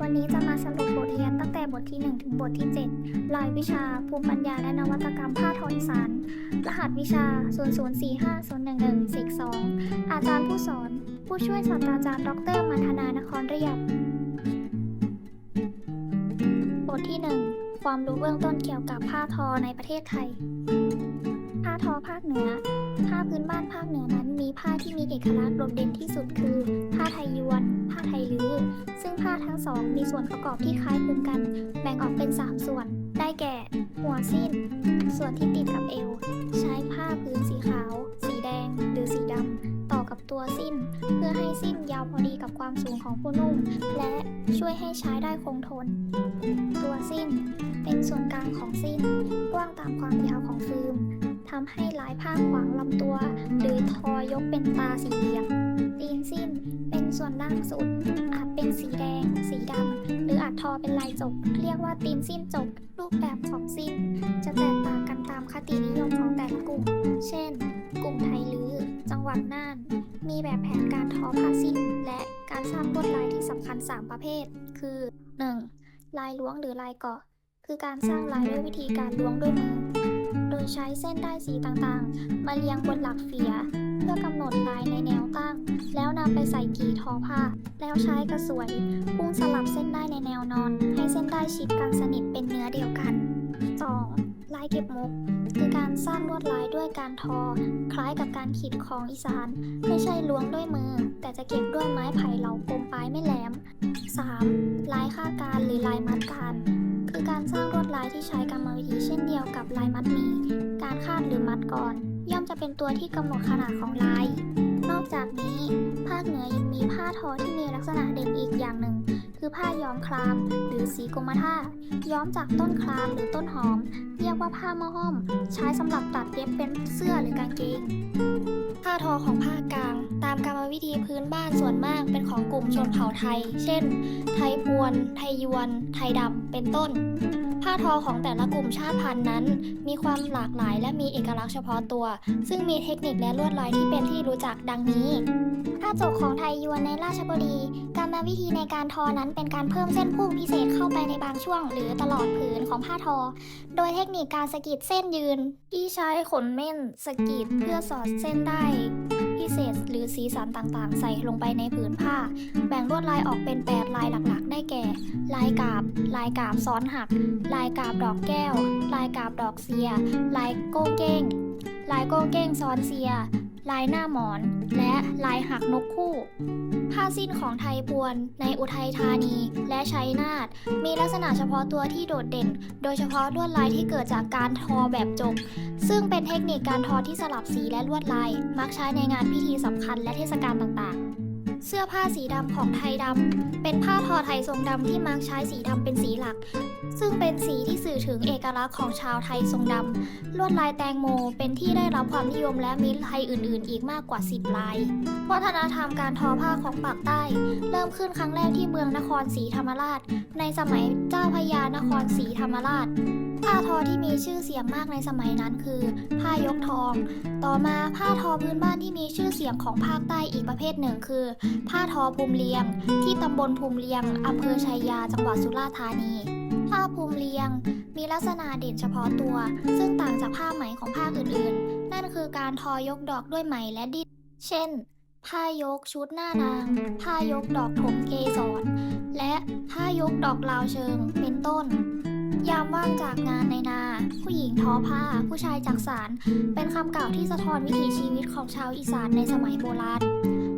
วันนี้จะมาสรุปบทเรียนตั้งแต่บทที่ 1 ถึงบทที่ 7 รายวิชา ภูมิปัญญาและนวัตกรรมผ้าทออีสานรหัสวิชา 004501162 อาจารย์ผู้สอน ผู้ช่วยศาสตราจารย์ ดรมันธนานครเรียบบทที่ 1 ความรู้เบื้องต้นเกี่ยวกับผ้าทอในประเทศไทย ผ้าทอภาคเหนือาพื้นบ้านภาคเหนือนั้นมีผ้าที่มีเอกลักษณ์โดดเด่นที่สุดคือ ผ้าไทยยวน ผ้าไทยลื้อ ซึ่งผ้าทั้งสองมีส่วนประกอบที่คล้ายคลึงกัน แบ่งออกเป็น 3 ส่วน ได้แก่ หัวสิ้น ส่วนที่ติดกับเอว ใช้ผ้าพื้นสีขาว สีแดง หรือสีดำ ต่อกับตัวสิ้น เพื่อให้สิ้นยาวพอดีกับความสูงของผู้นุ่งและช่วยให้ใช้ได้คงทน ตัวสิ้น เป็นส่วนกลางของสิ้น กว้างตามความยาวของฟิล์ม ทำให้ลายผ้าขวางลำตัว หรือทอยกเป็นตาสีเหลี่ยมตีนสิ้น เป็นส่วนล่างสุด อาจเป็นสีแดง สีดำ หรืออาจทอเป็นลายจบเรียกว่าตีนสิ้นจบรูปแบบของสิ้น จะแตกต่างกันตามคตินิยมของแต่ละกลุ่ม เช่น กลุ่มไทยลือ จังหวัดน่าน มีแบบแผนการทอผ้าสิ้น และการสร้างลวดลายที่สำคัญ 3 ประเภท คือ 1. ลายล้วงหรือลายเกาะ คือการสร้างลายด้วยวิธีการล้วงด้วยมือ ใช้เส้นได้ายสีต่างๆ มาเรียงบนหลักเฟีย เพื่อกำหนดลายในแนวตั้ง แล้วนำไปใส่กี่ทอผ้า แล้วใช้กระสวยพุ่งสลับเส้นได้ายในแนวนอน ให้เส้นได้ายชิดกันสนิทเป็นเนื้อเดียวกัน 2. ลายเก็บมุกคือการสร้างลวดลายด้วยการทอ คล้ายกับการขีดของอีสาน ไม่ใช่ล้วงด้วยมือ แต่จะเก็บด้วยไม้ไผ่เหลากลมปลายไม่แหลม 3. ลายค่าการหรือลายมัดการ คือการสร้างลวดลายที่ใช้กรรมวิธีเช่นเดียวกับลายมัดหมี่ การคาดหรือมัดก่อน ย่อมจะเป็นตัวที่กำหนดขนาดของลาย นอกจากนี้ ภาคเหนือยังมีผ้าทอที่มีลักษณะเด่นอีกอย่างหนึ่ง คือผ้าย้อมคราม หรือสีกรมท่าย้อมจากต้นครามหรือต้นหอม เรียกว่าผ้ามะห้อม ใช้สำหรับตัดเย็บเป็นเสื้อหรือกางเกง ผ้าทอของภาคกลาง ตามกรรมวิธีพื้นบ้านส่วนมากเป็นของกลุ่มชนเผ่าไทย เช่น ไทยพวน ไทยยวน ไทยดำเป็นต้น ผ้าทอของแต่ละกลุ่มชาติพันธุ์นั้น มีความหลากหลายและมีเอกลักษณ์เฉพาะตัว ซึ่งมีเทคนิคและลวดลายที่เป็นที่รู้จักดังนี้ ผ้าจกของไทยยวนในราชบุรี กรรมวิธีในการทอนั้นเป็นการเพิ่มเส้นพุ่งพิเศษเข้าไปในบางช่วง หรือตลอดผืนของผ้าทอ โดยเทคนิคการสกิดเส้นยืน ที่ใช้ขนเม่นสกิดเพื่อสอดเส้นได้ เศษหรือสีสันต่างๆ ใส่ลงไปในผืนผ้า แบ่งลวดลายออกเป็น 8 ลายหลักๆ ได้แก่ ลายกาบ ลายกาบซ้อนหัก ลายกาบดอกแก้ว ลายกาบดอกเสีย ลายโก้เก้ง ลายโก้เก้งซ้อนเสีย ลายหน้าหมอน และลายหักนกคู่ ผ้าสิ้นของไทยพวนในอุทัยธานี และชัยนาทมีลักษณะเฉพาะตัวที่โดดเด่น โดยเฉพาะลวดลายที่เกิดจากการทอแบบจก ซึ่งเป็นเทคนิคการทอที่สลับสีและลวดลาย มักใช้ในงานพิธีสำคัญและเทศกาลต่างๆ เสื้อผ้าสีดำของไทยดำ เป็นผ้าทอไทยทรงดำที่มักใช้สีดำเป็นสีหลัก ซึ่งเป็นสีที่สื่อถึงเอกลักษณ์ของชาวไทยทรงดำ ลวดลายแตงโมเป็นที่ได้รับความนิยมและมีลายอื่น ๆ อีกมากกว่า 10 ลาย วัฒนธรรมการทอผ้าของปากใต้ เริ่มขึ้นครั้งแรกที่เมืองนครศรีธรรมราช ในสมัยเจ้าพระยานครศรีธรรมราช ผ้าทอที่มีชื่อเสียงมากในสมัยนั้นคือ ผ้ายกทอง ต่อมาผ้าทอพื้นบ้านที่มีชื่อเสียงของภาคใต้อีกประเภทหนึ่งคือ ผ้าทอภูมิเลียง ที่ตำบลภูมิเลียงอำเภอชัยยาจังหวัดสุราษฎร์ธานี ผ้าภูมิเลียง มีลักษณะเด่นเฉพาะตัว ซึ่งต่างจากผ้าไหมของภาคอื่นๆ นั่นคือการทอยกดอกด้วยไหมและดินเช่น ผ้ายกชุดหน้านาง ผ้ายกดอกถมเกสรและผ้ายกดอกลาวเชิงเป็นต้น ยามว่างจากงานในนา ผู้หญิงทอผ้า ผู้ชายจักสาร เป็นคำกล่าวที่สะท้อนวิถีชีวิตของชาวอีสานในสมัยโบราณ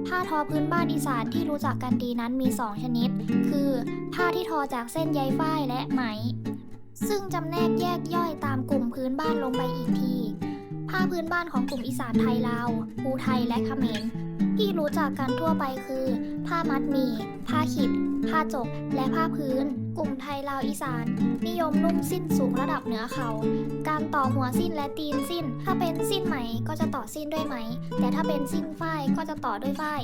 ผ้าทอพื้นบ้านอีสานที่รู้จักกันดีนั้นมี 2 ชนิด คือ ผ้าที่ทอจากเส้นใยฝ้ายและไหม ซึ่งจำแนกแยกย่อยตามกลุ่มพื้นบ้านลงไปอีกที ผ้าพื้นบ้านของกลุ่มอีสานไทยลาวภูไทยและเขมรที่รู้จักกันทั่วไปคือ ผ้ามัดหมี่ผ้าขิด ผ้าจก และผ้าพื้น กลุ่มไทยลาวอีสาน นิยมนุ่งสิ้นสูงระดับเหนือเขา การต่อหัวสิ้นและตีนสิ้น ถ้าเป็นสิ้นไหมก็จะต่อสิ้นด้วยไหม แต่ถ้าเป็นสิ้นฝ้ายก็จะต่อด้วยฝ้าย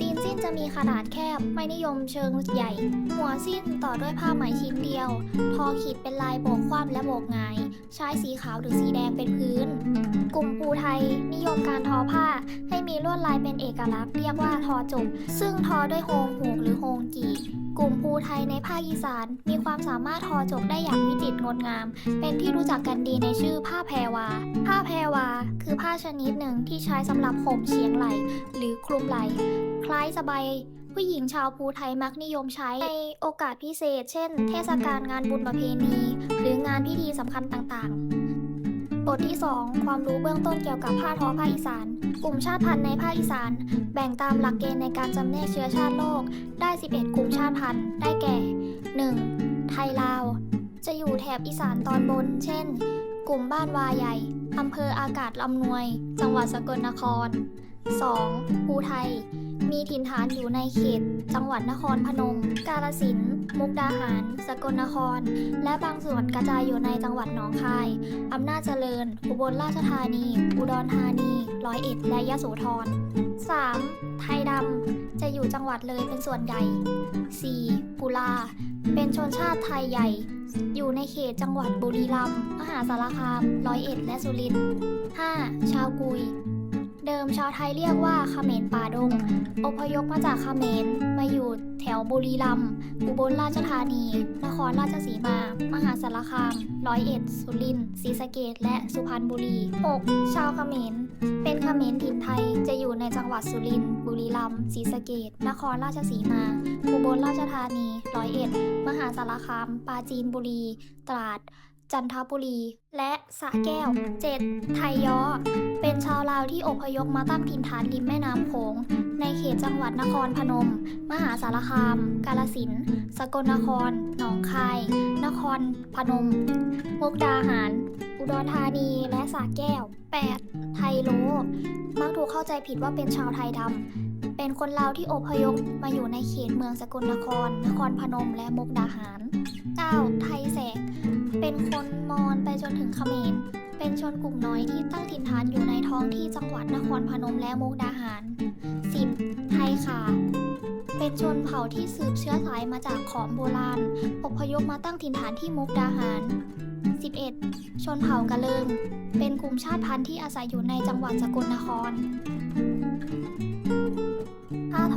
ตีนสิ้นจะมีขนาดแคบ ไม่นิยมเชิงใหญ่ หัวสิ้นต่อด้วยผ้าไหมชิ้นเดียว ทอขีดเป็นลายโบกคว่ำและโบกงาย ใช้สีขาวหรือสีแดงเป็นพื้น กลุ่มภูไทย นิยมการทอผ้า ให้มีลวดลายเป็นเอกลักษณ์เรียกว่าทอจบซึ่งทอด้วยโฮงหูกหรือโฮงกี กลุ่มภูไทยในภาคอีสาน มีความสามารถทอจกได้อย่างวิจิตรงดงาม เป็นที่รู้จักกันดีในชื่อผ้าแพรวา ผ้าแพรวา คือผ้าชนิดหนึ่งที่ใช้สำหรับห่มเฉียงไหล หรือคลุมไหล คล้ายสบายผู้หญิงชาวภูไทยมักนิยมใช้ในโอกาสพิเศษ เช่น เทศกาลงานบุญประเพณี หรืองานพิธีสำคัญต่างๆ บทที่ 2 ความรู้เบื้องต้นเกี่ยวกับผ้าทอภาคอีสาน กลุ่มชาติพันธุ์ในภาคอีสาน แบ่งตามหลักเกณฑ์ในการจำแนกเชื้อชาติโลก ได้ 11 กลุ่มชาติพันธุ์ ได้แก่ 1. ไทยลาว จะอยู่แถบอีสานตอนบน เช่น กลุ่มบ้านวาใหญ่อำเภออากาศลำนวย จังหวัดสกลนคร 2. ภูไทย มีถิ่นฐานอยู่ในเขต จังหวัดนครพนม กาฬสินธุ์ มุกดาหาร สกลนคร และบางส่วนกระจายอยู่ในจังหวัดหนองคาย อำนาจเจริญ อุบลราชธานี อุดรธานี ร้อยเอ็ด และยะโสธร 3. ไทยดำ จะอยู่จังหวัดเลยเป็นส่วนใหญ่ 4. กุลา เป็นชนชาติไทยใหญ่ อยู่ในเขตจังหวัดบุรีรัมย์ มหาสารคาม ร้อยเอ็ด และสุรินทร์ 5. ชาวกุย เดิมชาวไทยเรียกว่าเขมรป่าดง อพยพมาจากเขมรมาอยู่แถวบุรีรัมย์อุบลราชธานี นครราชสีมา มหาสารคาม ร้อยเอ็ด สุรินทร์ศรีสะเกษและสุพรรณบุรี 6. ชาวเขมร เป็นเขมรถิ่นไทยจะอยู่ในจังหวัดสุรินทร์ บุรีรัมย์ ศรีสะเกษนครราชสีมา อุบลราชธานี ร้อยเอ็ด มหาสารคาม ปราจีนบุรี ตราด จันทบุรี และสระแก้ว 7. ไทยย้อ เป็นชาวลาวที่อพยพมาตั้งถิ่นฐานริมแม่น้ำโขง ในเขตจังหวัดนครพนม มหาสารคาม กาลสินธุ์สกลนคร หนองคาย นครพนม มุกดาหาร อุดรธานีและสระแก้ว 8. ไทยโลมักถูกเข้าใจผิดว่าเป็นชาวไทยดำ เป็นคนลาวที่อพยพมาอยู่ในเขตเมืองสกลนคร นครพนมและมุกดาหาร 9. ไทยแสก เป็นคนมอญไปจนถึงเขมร เป็นชนกลุ่มน้อยที่ตั้งถิ่นฐานอยู่ในท้องที่จังหวัดนครพนมและมุกดาหาร 10. ไทยขาเป็นชนเผ่าที่สืบเชื้อสายมาจากขอมโบราณ อพยพมาตั้งถิ่นฐานที่มุกดาหาร 11. ชนเผ่ากะเลิง เป็นกลุ่มชาติพันธุ์ที่อาศัยอยู่ในจังหวัดสกลนคร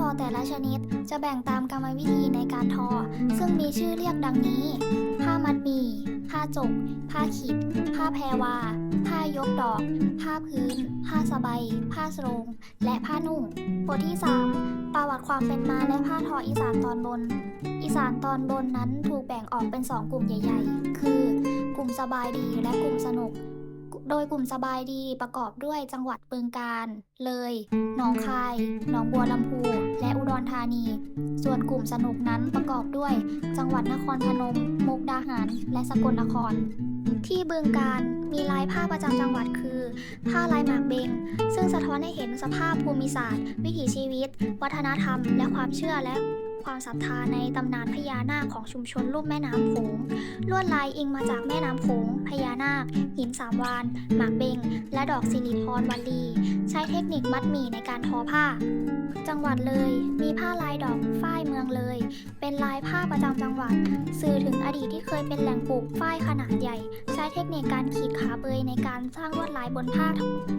อแต่ละชนิดจะแบ่งตามกรรมวิธีในการทอ ซึ่งมีชื่อเรียกดังนี้ ผ้ามัดหมี่ผ้าจก ผ้าขิดผ้าแพรวา ผ้ายกดอก ผ้าพื้น ผ้าสบาย ผ้าสรง และผ้านุ่ง บทที่ 3 ประวัติความเป็นมาและผ้าทออีสานตอนบน อีสานตอนบนนั้นถูกแบ่งออกเป็น 2 กลุ่มใหญ่ ๆ คือ กลุ่มสบายดีและกลุ่มสนุก โดยกลุ่มสบายดีประกอบด้วยจังหวัดบึงกาฬ เลย หนองคาย หนองบัวลำพู และอุดรธานี ส่วนกลุ่มสนุกนั้นประกอบด้วย จังหวัดนครพนม มุกดาหาร และสกลนคร ที่บึงการมีลายผ้าประจำจังหวัดคือ ผ้าลายหมากเบง ซึ่งสะท้อนให้เห็นสภาพภูมิศาสตร์ วิถีชีวิต วัฒนธรรม และความเชื่อและ ความศรัทธาในตำนานพญานาคของชุมชนลุ่มแม่น้ำโขงลวดลายอิงมาจากแม่น้ำโขงพญานาค หินสามวานหมากเบงและดอกสิริพรวันลีใช้เทคนิคมัดหมี่ในการทอผ้า จังหวัดเลย มีผ้าลายดอกฝ้ายเมืองเลย เป็นลายผ้าประจำจังหวัด สื่อถึงอดีตที่เคยเป็นแหล่งปลูกฝ้ายขนาดใหญ่ ใช้เทคนิคการขีดขาเบยในการสร้างลวดลายบนผ้า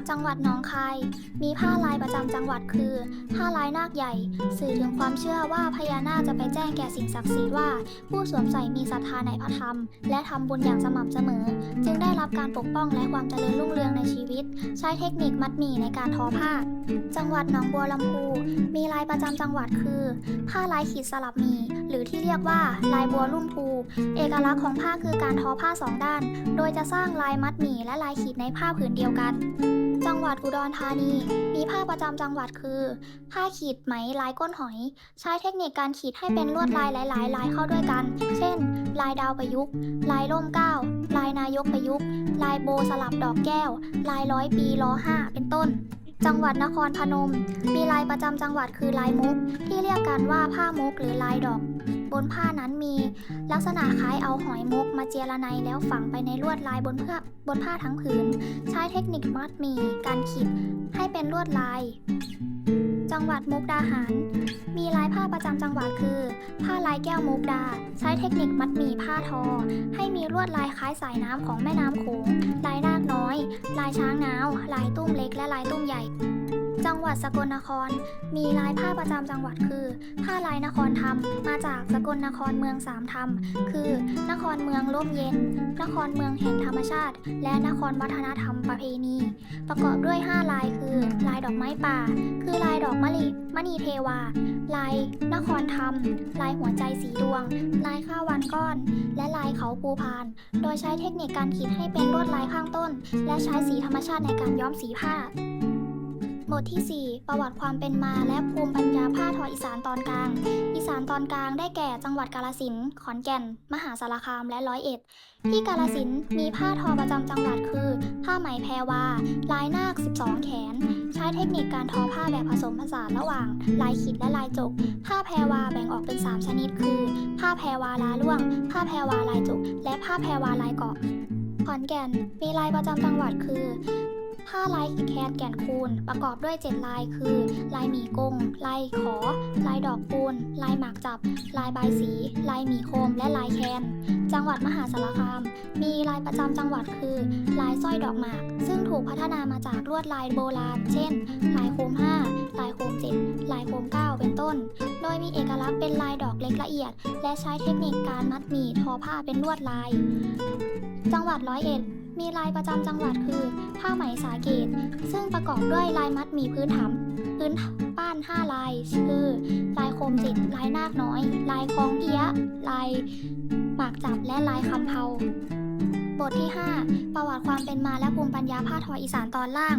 จังหวัดหนองคาย มีผ้าลายประจำจังหวัดคือ ผ้าลายนาคใหญ่ สื่อถึงความเชื่อว่าพญานาคจะไปแจ้งแก่สิ่งศักดิ์สิทธิ์ว่า ผู้สวมใส่มีศรัทธาในพระธรรม และทำบุญอย่างสม่ำเสมอ จึงได้รับการปกป้องและความเจริญรุ่งเรืองในชีวิต ใช้เทคนิคมัดหมี่ในการทอผ้า จังหวัดหนองบัวลำพูมีลายประจำจังหวัดคือ ผ้าลายขีดสลับหมี หรือที่เรียกว่าลายบัวลุ่มพูเอกลักษณ์ของผ้าคือการทอผ้าสองด้าน โดยจะสร้างลายมัดหมี่และลายขีดในผ้าผืนเดียวกัน จังหวัดอุดรธานี มีผ้าประจำจังหวัดคือ ผ้าขีดไหมลายก้นหอย ใช้เทคนิคการขีดให้เป็นลวดลายหลาย ๆ ลายเข้าด้วยกัน เช่น ลายดาวประยุกต์ ลายร่มเก้าลายนายกประยุกต์ ลายโบสลับดอกแก้ว ลายร้อยปีล้อห้าเป็นต้น จังหวัดนครพนม มีลายประจำจังหวัดคือลายมุก ที่เรียกกันว่าผ้ามุกหรือลายดอก บนผ้านั้นมี ลักษณะคล้ายเอาหอยมุกมาเจียระไนแล้วฝังไปในลวดลายบนเพื่อบนผ้าทั้งผืน ใช้เทคนิคมัดมีการขีดให้เป็นลวดลาย จังหวัดมุกดาหาร มีลายผ้าประจำจังหวัดคือ ผ้าลายแก้วมุกดา ใช้เทคนิคมัดหมี่ผ้าทอ ให้มีลวดลายคล้ายสายน้ำของแม่น้ำโขงลายนาคน้อย ลายช้างนาว ลายตุ้มเล็กและลายตุ้มใหญ่ จังหวัดสกลนคร มีลายผ้าประจำจังหวัดคือ ผ้าลายนครธรรม มาจากสกลนครเมืองสามธรรม คือ นครเมืองร่มเย็น นครเมืองแห่งธรรมชาติ และนครวัฒนธรรมประเพณี ประกอบด้วย 5 ลายคือ ลายดอกไม้ป่า คือลายดอกมะลิมณีเทวา ลายนครธรรม ลายหัวใจสีดวง ลายข้าววันก้อน และลายเขาภูพาน โดยใช้เทคนิคการขีดให้เป็นลวดลายข้างต้น และใช้สีธรรมชาติในการย้อมสีผ้า บทที่ 4 ประวัติความเป็นมาและภูมิปัญญาผ้าทออีสานตอนกลาง อีสานตอนกลางได้แก่จังหวัดกาฬสินขอนแก่น มหาสารคามและร้อยเอ็ด ที่กาฬสินมีผ้าทอประจำจังหวัดคือ ผ้าไหมแพรวาลายนาค 12 แขน ใช้เทคนิคการทอผ้าแบบผสมผสานระหว่าง ลายขีดและลายจก ผ้าแพรวาแบ่งออกเป็น 3 ชนิดคือ ผ้าแพรวาลาล่วง ผ้าแพรวาลายจก และผ้าแพรวาลายเกาะขอนแก่นมีลายประจำจังหวัดคือ ผ้าลายแคนแก่นคูนประกอบด้วย 7 ลายคือ ลายหมีกง ลายขอ ลายดอกปูน ลายหมากจับ ลายใบสี ลายหมีโคม และลายแคน จังหวัดมหาสารคาม มีลายประจำจังหวัดคือ ลายสร้อยดอกหมาก ซึ่งถูกพัฒนามาจากลวดลายโบราณ เช่น ลายโคม 5 ลายโคม 7 ลายโคม 9 เป็นต้น โดยมีเอกลักษณ์เป็นลายดอกเล็กละเอียด และใช้เทคนิคการมัดหมี่ทอผ้าเป็นลวดลาย จังหวัดร้อยเอ็ด มีลายประจำจังหวัดคือ ผ้าไหมสาเกต ซึ่งประกอบด้วยลายมัดหมี่พื้นถามพื้นป้าน5ลายคือ ลายโคมจิตลายนาคน้อย ลายคองเอียะลายปากจับและลายคำเพาบทที่ 5 ประวัติความเป็นมาและภูมิปัญญาผ้าทออีสานตอนล่าง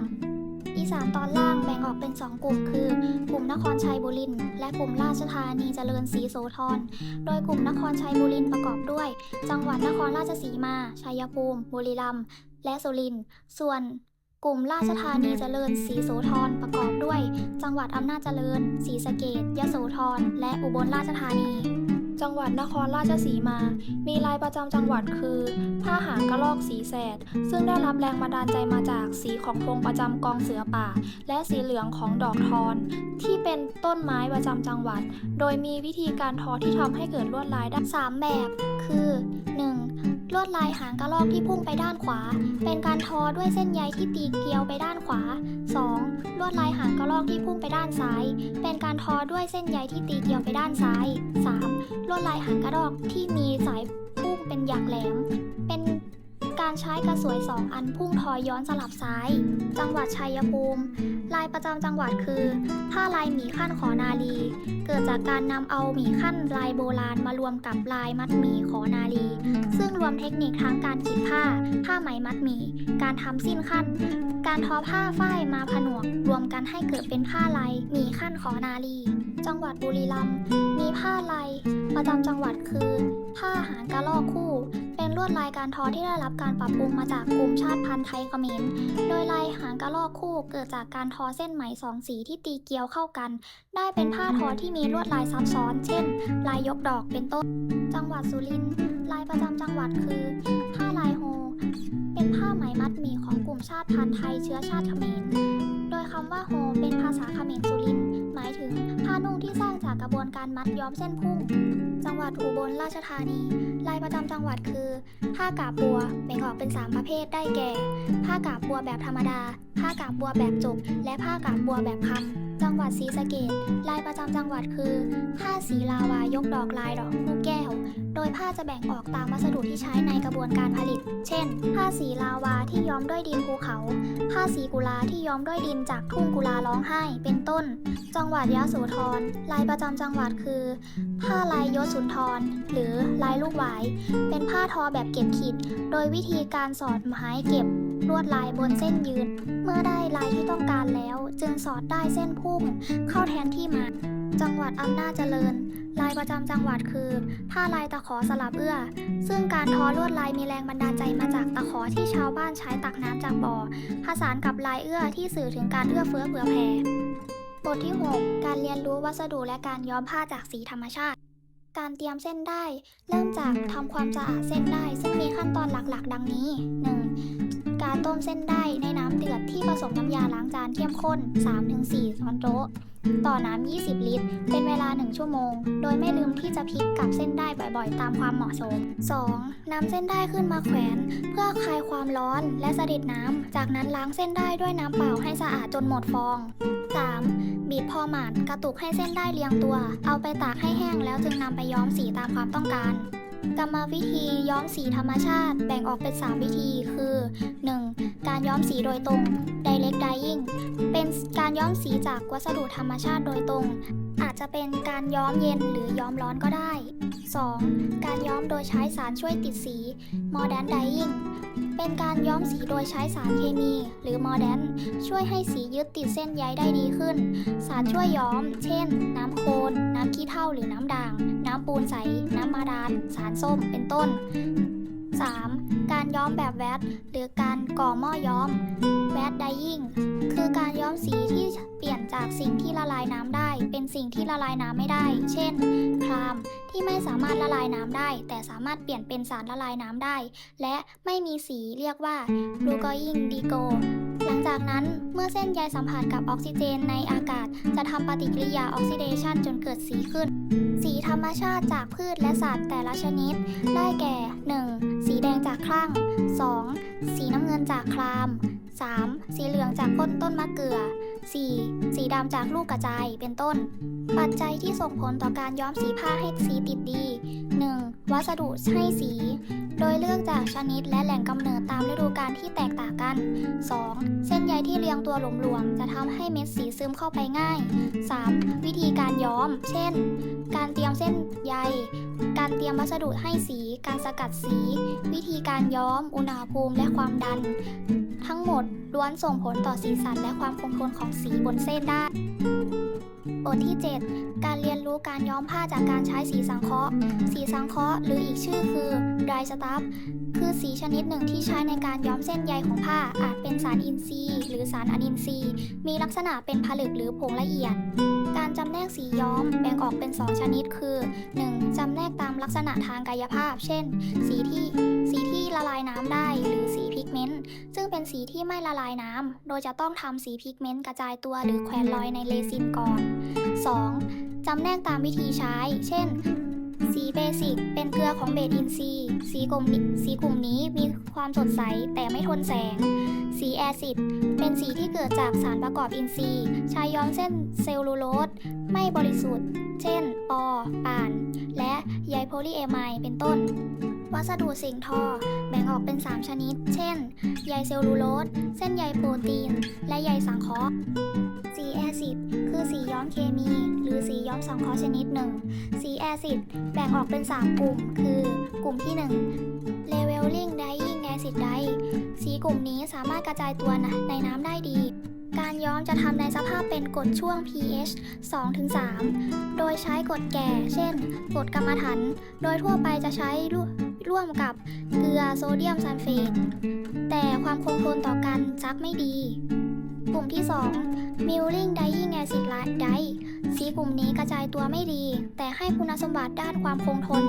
อีสานตอนล่างแบ่งออกเป็น 2 กลุ่ม คือกลุ่มนครชัยบุรีและกลุ่มราชธานีเจริญศรีโสธร โดยกลุ่มนครชัยบุรีประกอบด้วย จังหวัดนครราชสีมา ชัยภูมิ บุรีรัมย์ และสุรินทร์ ส่วนกลุ่มราชธานีเจริญศรีโสธรประกอบด้วย จังหวัดอำนาจเจริญศรีสะเกษยโสธร และอุบลราชธานี จังหวัดนครราชสีมา มีลายประจำจังหวัดคือ ผ้าหางกระลอกสีแสด ซึ่งได้รับแรงบันดาลใจมาจากสีของธงประจำกองเสือป่า และสีเหลืองของดอกทอน ที่เป็นต้นไม้ประจำจังหวัด โดยมีวิธีการทอที่ทำให้เกิดลวดลายได้ 3 แบบ คือ 1. ลวดลายหางกระรอกที่พุ่งไปด้านขวา เป็นการทอด้วยเส้นใยที่ตีเกลียวไปด้านขวา 2. ลวดลายหางกระรอกที่พุ่งไปด้านซ้าย เป็นการทอด้วยเส้นใยที่ตีเกลียวไปด้านซ้าย 3. ลวดลายหางกระรอกที่มีสายพุ่งเป็นอย่างแหลม เป็น การใช้กระสวยสองอันพุ่งทอย้อนสลับซ้าย จังหวัดชัยภูมิ ลายประจำจังหวัดคือ ผ้าลายหมีขั้นขอนาลี เกิดจากการนำเอาหมีขั้นลายโบราณมารวมกับลายมัดหมีขอนาลี ซึ่งรวมเทคนิคทั้งการขีดผ้า ผ้าไหมมัดหมี การทำสิ้นขั้น การทอผ้าฝ้ายมาผนวก รวมกันให้เกิดเป็นผ้าลายหมีขั้นขอนาลี จังหวัดบุรีรัมย์มีผ้าลายประจำจังหวัดคือ ผ้าหางกระลอกคู่ เป็นลวดลายการทอที่ได้รับการปรับปรุงมาจากกลุ่มชาติพันธุ์ไทยเขมรโดยลายหางกระลอกคู่เกิดจากการทอเส้นไหมสองสีที่ตีเกลียวเข้ากัน ได้เป็นผ้าทอที่มีลวดลายซับซ้อน เช่น ลายยกดอกเป็นต้น จังหวัดสุรินทร์ลายประจำจังหวัดคือ ผ้าไหมมัดหมี่ของกลุ่มชาติพันธุ์ไทยเชื้อชาติเขมร โดยคำว่าโฮเป็นภาษาเขมรสุรินหมายถึงผ้านุ่งที่สร้างจากกระบวนการมัดย้อมเส้นพุ่ง จังหวัดอุบลราชธานี ลายประจำจังหวัดคือ ผ้ากาบบัวแบ่งออกเป็น 3 ประเภทได้แก่ ผ้ากาบบัวแบบธรรมดา ผ้ากาบบัวแบบจบ และผ้ากาบบัวแบบคำจังหวัดศรีสะเกษลายประจำจังหวัดคือ ผ้าสีลาวายกดอกลายดอกลูกแก้ว โดยผ้าจะแบ่งออกตามวัสดุที่ใช้ในกระบวนการผลิต เช่น ผ้าสีลาวาที่ย้อมด้วยดินภูเขา ผ้าสีกุลาที่ย้อมด้วยดินจากทุ่งกุลาร้องไห้ เป็นต้น จังหวัดยะโสธร ลายประจำจังหวัดคือ ผ้าลายยศสุนทร หรือลายลูกหวาย เป็นผ้าทอแบบเก็บขีด โดยวิธีการสอดไม้เก็บลวดลายบนเส้นยืน เมื่อได้ลายที่ต้องการแล้ว จึงสอดได้เส้นพุ่ง เข้าแทนที่มา จังหวัดอำนาจเจริญ ลายประจำจังหวัดคือผ้าลายตะขอสลับเอื้อ ซึ่งการทอลวดลายมีแรงบันดาลใจมาจากตะขอที่ชาวบ้านใช้ตักน้ำจากบ่อ ผสานกับลายเอื้อที่สื่อถึงการเอื้อเฟื้อเผื่อแผ่บทที่ 6 การเรียนรู้วัสดุและการย้อมผ้าจากสีธรรมชาติ การเตรียมเส้นได้ เริ่มจากทำความสะอาดเส้นได้ ซึ่งมีขั้นตอนหลักๆ ดังนี้ 1. การต้มเส้นได้ในน้ำเดือดที่ผสมน้ำยาล้างจานเข้มข้น 3-4 ช้อนโต๊ะ ต่อน้ำ 20 ลิตร เป็นเวลา 1 ชั่วโมง โดยไม่ลืมที่จะพลิกกับเส้นได้บ่อยๆ ตามความเหมาะสม 2. นำเส้นได้ขึ้นมาแขวน เพื่อคลายความร้อนและสะเดิดน้ำ จากนั้นล้างเส้นได้ด้วยน้ำเปล่าให้สะอาดจนหมดฟอง 3. บีบพอหมาดกระตุกให้เส้นได้เรียงตัว เอาไปตากให้แห้งแล้วจึงนำไปย้อมสีตามความต้องการ กรรมวิธีย้อมสีธรรมชาติแบ่งออกเป็น 3 วิธีคือ 1. การย้อมสีโดยตรง direct dyeing เป็นการย้อมสีจากวัสดุธรรมชาติโดยตรง จจะเป็นการย้อมเย็นหรือย้อมร้อนก็ได้ 2. การย้อมโดยใช้สารช่วยติดสี modern dyeing เป็นการย้อมสีโดยใช้สารเคมี หรือ modern ช่วยให้สียึดติดเส้นใยได้ดีขึ้น สารช่วยย้อม เช่น น้ำโคลนน้ำขี้เถ้าหรือน้ำด่าง น้ำปูนใส น้ำมาดาน สารส้ม เป็นต้น 3. การย้อมแบบแวตหรือการก่อหม้อย้อม แวตไดยิ่งคือการย้อมสีที่เปลี่ยนจากสิ่งที่ละลายน้ำได้ เป็นสิ่งที่ละลายน้ำไม่ได้ เช่น ครามที่ไม่สามารถละลายน้ำได้ แต่สามารถเปลี่ยนเป็นสารละลายน้ำได้ และไม่มีสีเรียกว่า b l u g o y i n g d i g o หลังจากนั้นเมื่อเส้นใยสัมผัสกับออกซิเจนในอากาศ จะทำปฏิกิริยาออกซิเดชันจนเกิดสีขึ้น สีธรรมชาติจากพืชและสัตว์แต่ละชนิด ได้แก่ 1. สีแดงจากคลั่ง 2. สีน้ำเงินจากคราม 3. สีเหลืองจากก้นต้นมะเกือ 4. สีดำจากลูกกระจายเป็นต้น ปัจจัยที่ส่งผลต่อการย้อมสีผ้าให้สีติดดี 1. วัสดุให้สี โดยเลือกจากชนิดและแหล่งกำเนิดตามฤดูกาลที่แตกต่างกัน 2. เส้นใยที่เรียงตัวหลวมๆ จะทำให้เม็ดสีซึมเข้าไปง่าย 3. วิธีการย้อม เช่น การเตรียมเส้นใย การเตรียมวัสดุให้สี การสกัดสี วิธีการย้อม อุณหภูมิและความดัน ทั้งหมดล้วนส่งผลต่อสีสันและความคงทนของสีบนเส้นได้บทที่ 7 การเรียนรู้การย้อมผ้าจากการใช้สีสังเคราะห์ สีสังเคราะห์หรืออีกชื่อคือ dry คือสีชนิดหนึ่งที่ใช้ในการย้อมเส้นใยของผ้าอาจเป็นสารอินทรีย์ หรือสารอนินทรีย์ มีลักษณะเป็นผลึกหรือผงละเอียด การจำแนกสีย้อมแบ่งออกเป็น 2 ชนิดคือ 1. จำแนกตามลักษณะทางกายภาพ เช่น สีที่สีที่ละลายน้ำได้หรือสีพิกเมนต์ซึ่งเป็นสีที่ไม่ละลายน้ำโดยจะต้องทำสีพิกเมนต์กระจายตัวหรือแขวนลอยในเรซินก่อน 2. จำแนกตามวิธีใช้ เช่น สีเบสิกเป็นเกลือของเบสอินซีสีกลุ่มสีกลุ่มนี้มีความสดใสแต่ไม่ทนแสง สีแอซิดเป็นสีที่เกิดจากสารประกอบอินทรีย์ใช้ย้อมเส้นเซลลูโลสไม่บริสุทธิ์ เช่น ปอ ป่าน และใยโพลีเอไมด์เป็นต้น วัสดุสิ่งทอ แบ่งออกเป็น 3 ชนิด เช่น ใยเซลลูโลส เส้นใยโปรตีน และใยสังเคราะห์ สีแอซิดคือสีย้อมเคมี หรือสีย้อมสังเคราะห์ชนิดหนึ่ง สีแอซิดแบ่งออกเป็น 3 กลุ่ม คือกลุ่มที่ 1 Leveling Dyeing Acid Dye สีกลุ่มนี้สามารถกระจายตัวในน้ำได้ดี การย้อมจะทำในสภาพเป็นกรดช่วง pH 2-3 โดยใช้กรดแก่ เช่นกรดกรรมฐานโดยทั่วไปจะใช้ร่วมกับเกลือโซเดียมซัลเฟตแต่ความคงทนต่อกันซักไม่ดี กลุ่มที่ 2 Milling Dying Acid Dye สีกลุ่มนี้กระจายตัวไม่ดี แต่ให้คุณสมบัติด้านความคงทน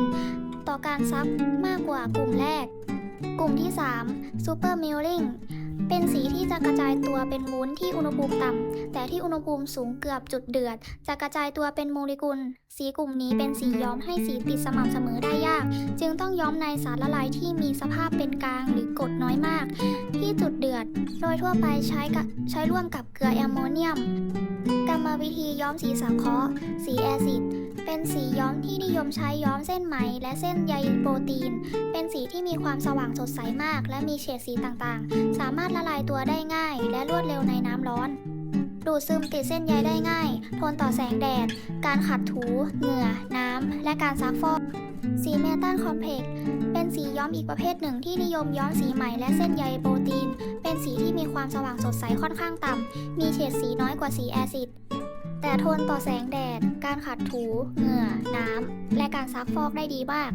ต่อการซักมากกว่ากลุ่มแรก กลุ่มที่ 3 Super Milling เป็นสีที่จะกระจายตัวเป็นวุ้นที่อุณหภูมิต่ำ แต่ที่อุณหภูมิสูงเกือบจุดเดือด จะกระจายตัวเป็นโมเลกุล สีกลุ่มนี้เป็นสีย้อมให้สีติดสม่ำเสมอได้ยาก จึงต้องย้อมในสารละลายที่มีสภาพเป็นกลางหรือกรดน้อยมาก ที่จุดเดือด โดยทั่วไปใช้ใช้ร่วมกับเกลือแอมโมเนียม กรรมวิธีย้อมสีสังเคราะห์ สีแอซิด เป็นสีย้อมที่นิยมใช้ย้อมเส้นไหม และเส้นใยโปรตีน เป็นสีที่มีความสว่างสดใสมาก และมีเฉดสีต่างๆ สามารถละลายตัวได้ง่าย และรวดเร็วในน้ำร้อน ดูดซึมติดเส้นใยได้ง่าย ทนต่อแสงแดด การขัดถู เหงื่อ น้ำ และการซักฟอก สีเมตัลคอมเพล็กซ์เป็นสีย้อมอีกประเภทหนึ่งที่นิยมย้อมสีไหม่และเส้นใยโปรตีน เป็นสีที่มีความสว่างสดใสค่อนข้างต่ำ มีเฉดสีน้อยกว่าสีแอซิด แต่ทนต่อแสงแดด การขัดถู เหงื่อ น้ำ และการซักฟอกได้ดีมาก